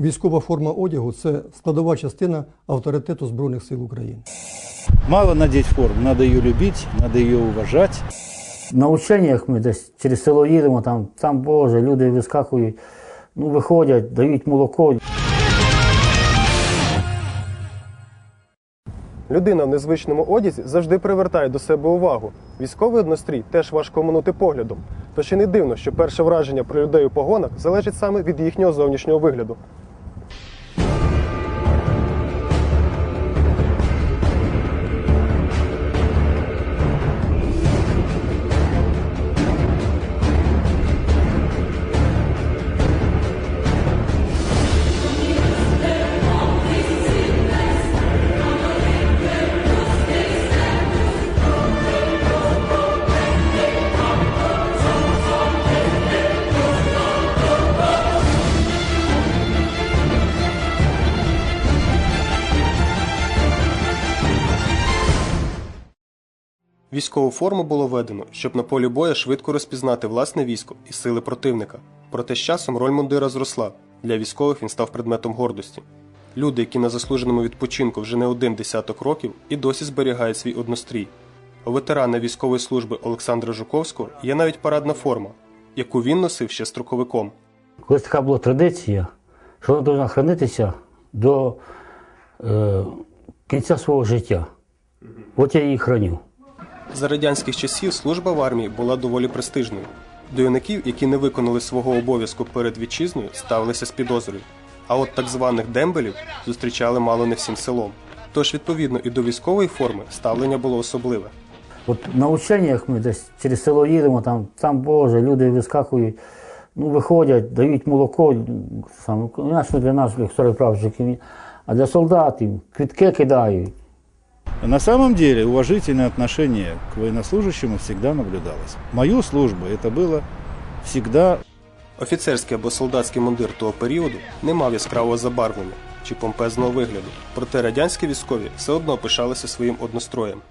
Військова форма одягу це складова частина авторитету Збройних сил України. Мало надеть форму, надо ее любить, надо ее уважать. На ученнях ми десь через село їдемо, там, там Боже, люди вискакують, ну, виходять, дають молоко. Людина в незвичному одязі завжди привертає до себе увагу. Військовий однострій теж важко оминути поглядом. Тож і не дивно, що перше враження про людей у погонах залежить саме від їхнього зовнішнього вигляду. Військову форму було введено, щоб на полі боя швидко розпізнати власне військо і сили противника. Проте з часом роль мундира зросла. Для військових він став предметом гордості. Люди, які на заслуженому відпочинку вже не один десяток років і досі зберігають свій однострій. У ветерана військової служби Олександра Жуковського є навіть парадна форма, яку він носив ще строковиком. Колись така була традиція, що вона повинна хранитися до е, кінця свого життя. От я її храню. За радянських часів служба в армії була доволі престижною. До юнаків, які не виконали свого обов'язку перед вітчизною, ставилися з підозрою. А от так званих дембелів зустрічали мало не всім селом. Тож, відповідно, і до військової форми ставлення було особливе. От на ученнях ми десь через село їдемо, там, там Боже, люди вискакують, ну, виходять, дають молоко, саме, ну, для нас, як староправжиків, а для солдатів квітки кидають. На самом деле уважительное отношение к военнослужащему всегда наблюдалось. Мою службу это было всегда Офіцерський або солдатський мундир того періоду не мав яскравого забарвлення чи помпезного вигляду, проте радянські військові все одно пишалися своїм одностроєм.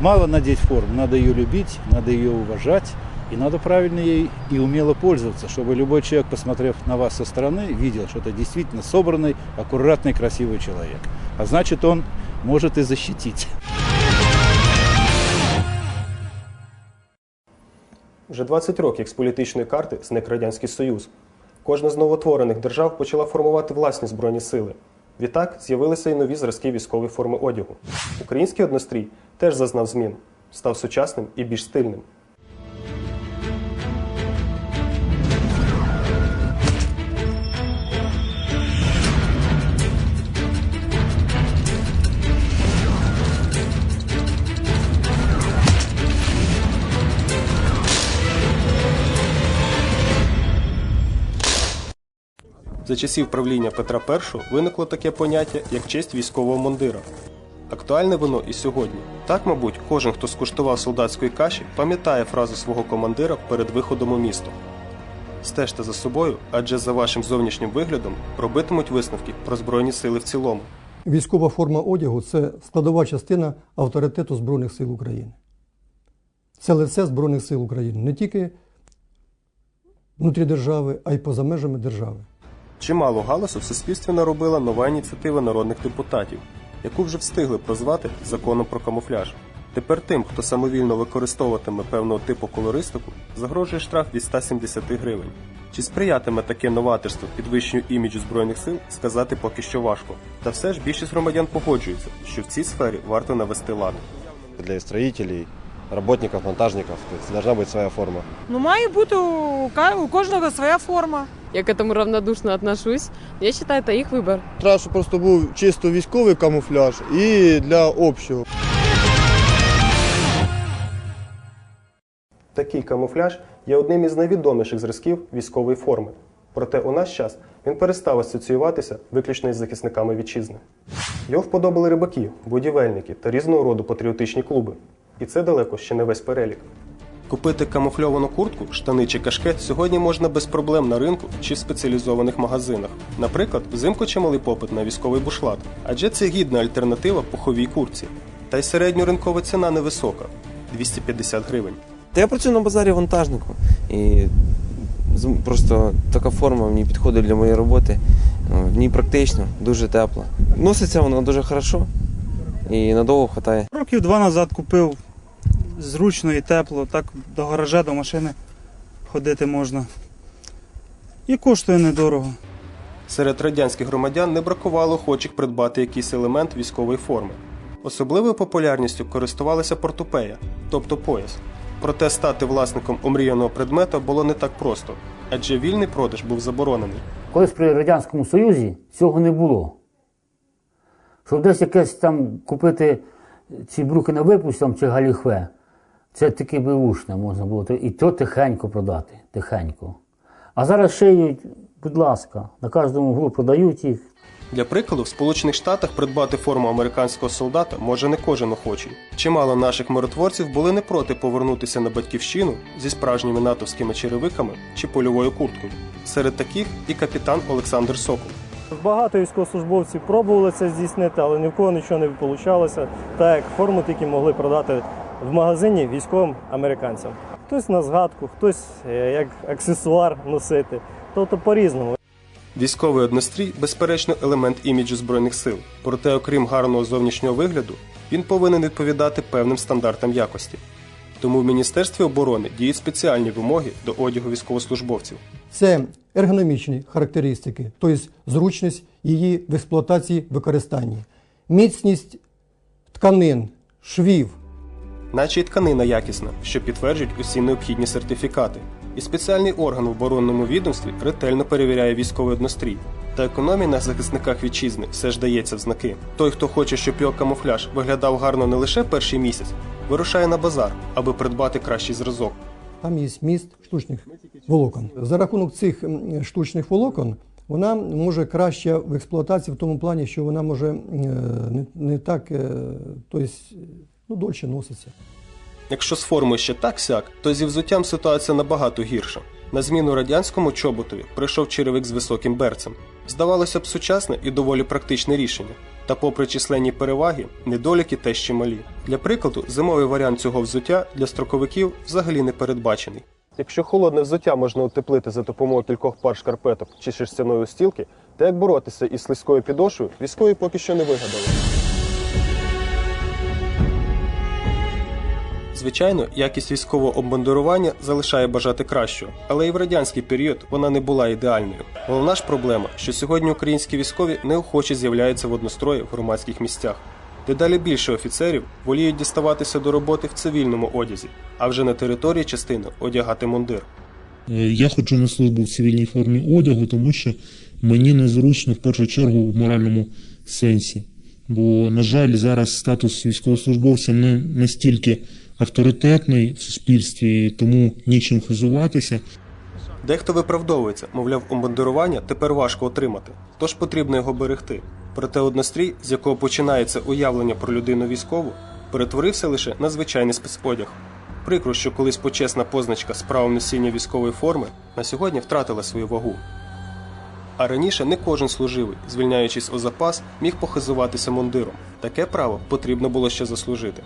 мало надеть форму, надо ее любить, надо ее уважать. И надо правильно ей и умело пользоваться, чтобы любой человек, посмотрев на вас со стороны, видел, что это действительно собранный, аккуратный, красивый человек. А значит, он может и защитить. Вже 20 років з політичної карти зник Радянський Союз. Кожна з новотворених держав почала формувати власні збройні сили. Відтак з'явилися і нові зразки військової форми одягу. Український однострій теж зазнав змін, став сучасним і більш стильним. За часів правління Петра І виникло таке поняття, як честь військового мундира. Актуальне воно і сьогодні. Так, мабуть, кожен, хто скуштував солдатської каші, пам'ятає фразу свого командира перед виходом у місто. Стежте за собою, адже за вашим зовнішнім виглядом робитимуть висновки про Збройні сили в цілому. Військова форма одягу це складова частина авторитету Збройних сил України. Це лице Збройних сил України не тільки внутрі держави, а й поза межами держави. Чимало галасу в суспільстві наробила нова ініціатива народних депутатів, яку вже встигли прозвати законом про камуфляж. Тепер тим, хто самовільно використовуватиме певного типу колористику, загрожує штраф від 170 гривень. Чи сприятиме таке новаторство підвищенню іміджу збройних сил, сказати поки що важко. Та все ж більшість громадян погоджуються, що в цій сфері варто навести лад. для строителей, работников, монтажников. То есть должна быть своя форма. Ну, має бути у, ка- у кожного своя форма. Я к этому равнодушно отношусь. Я считаю, это их выбор. Треба, щоб просто був чисто військовий камуфляж і для общого. Такий камуфляж є одним із найвідоміших зразків військової форми. Проте у наш час він перестав асоціюватися виключно із захисниками вітчизни. Його вподобали рибаки, будівельники та різного роду патріотичні клуби. І це далеко ще не весь перелік. Купити камуфльовану куртку, штани чи кашкет сьогодні можна без проблем на ринку чи в спеціалізованих магазинах. Наприклад, взимку чималий попит на військовий бушлат, адже це гідна альтернатива пуховій куртці. Та й середньоринкова ціна невисока 250 гривень. Та я працюю на базарі вантажнику. І просто така форма мені підходить для моєї роботи. В ній практично, дуже тепло. Носиться воно дуже хорошо і надовго хватає. Років два назад купив зручно і тепло, так до гаража, до машини ходити можна. І коштує недорого. Серед радянських громадян не бракувало охочих придбати якийсь елемент військової форми. Особливою популярністю користувалася портупея, тобто пояс. Проте стати власником омріяного предмета було не так просто, адже вільний продаж був заборонений. Колись при Радянському Союзі цього не було. Щоб десь якесь там купити ці бруки на випуск там, чи галіхве, це таки бивушне можна було. І то тихенько продати, тихенько. А зараз шиють, будь ласка, на кожному углу продають їх. Для прикладу, в Сполучених Штатах придбати форму американського солдата може не кожен охочий. Чимало наших миротворців були не проти повернутися на батьківщину зі справжніми натовськими черевиками чи польовою курткою. Серед таких і капітан Олександр Сокол. Багато військовослужбовців пробували це здійснити, але ні в кого нічого не вийшло, так як форму тільки могли продати в магазині військовим американцям. Хтось на згадку, хтось е, як аксесуар носити, тобто по-різному. Військовий однострій безперечно елемент іміджу збройних сил. Проте, окрім гарного зовнішнього вигляду, він повинен відповідати певним стандартам якості. Тому в Міністерстві оборони діють спеціальні вимоги до одягу військовослужбовців. Це ергономічні характеристики, тобто зручність її в експлуатації використанні, міцність тканин, швів, наче й тканина якісна, що підтверджують усі необхідні сертифікати. І спеціальний орган в оборонному відомстві ретельно перевіряє військовий однострій. Та економія на захисниках вітчизни все ж дається в знаки. Той, хто хоче, щоб його камуфляж виглядав гарно не лише перший місяць, вирушає на базар, аби придбати кращий зразок. там є міст штучних волокон. За рахунок цих штучних волокон вона може краще в експлуатації в тому плані, що вона може е, не, так, тобто, ну, дольше носиться. Якщо з формою ще так сяк, то зі взуттям ситуація набагато гірша. На зміну радянському чоботові прийшов черевик з високим берцем. Здавалося б, сучасне і доволі практичне рішення. Та, попри численні переваги, недоліки теж чималі. Для прикладу, зимовий варіант цього взуття для строковиків взагалі не передбачений. Якщо холодне взуття можна утеплити за допомогою кількох пар шкарпеток чи шерстяної устілки, то як боротися із слизькою підошвою, військові поки що не вигадали. Звичайно, якість військового обмундирування залишає бажати кращого, але і в радянський період вона не була ідеальною. Головна ж проблема, що сьогодні українські військові неохоче з'являються в однострої в громадських місцях. Дедалі більше офіцерів воліють діставатися до роботи в цивільному одязі, а вже на території частини одягати мундир. Е, Я ходжу на службу в цивільній формі одягу, тому що мені незручно в першу чергу в моральному сенсі. Бо, на жаль, зараз статус військовослужбовця не настільки авторитетний в суспільстві, тому нічим хизуватися. Дехто виправдовується, мовляв, обмундирування тепер важко отримати, тож потрібно його берегти. Проте однострій, з якого починається уявлення про людину військову, перетворився лише на звичайний спецодяг. Прикро, що колись почесна позначка з правом носіння військової форми на сьогодні втратила свою вагу. А раніше не кожен служивий, звільняючись у запас, міг похизуватися мундиром. Таке право потрібно було ще заслужити.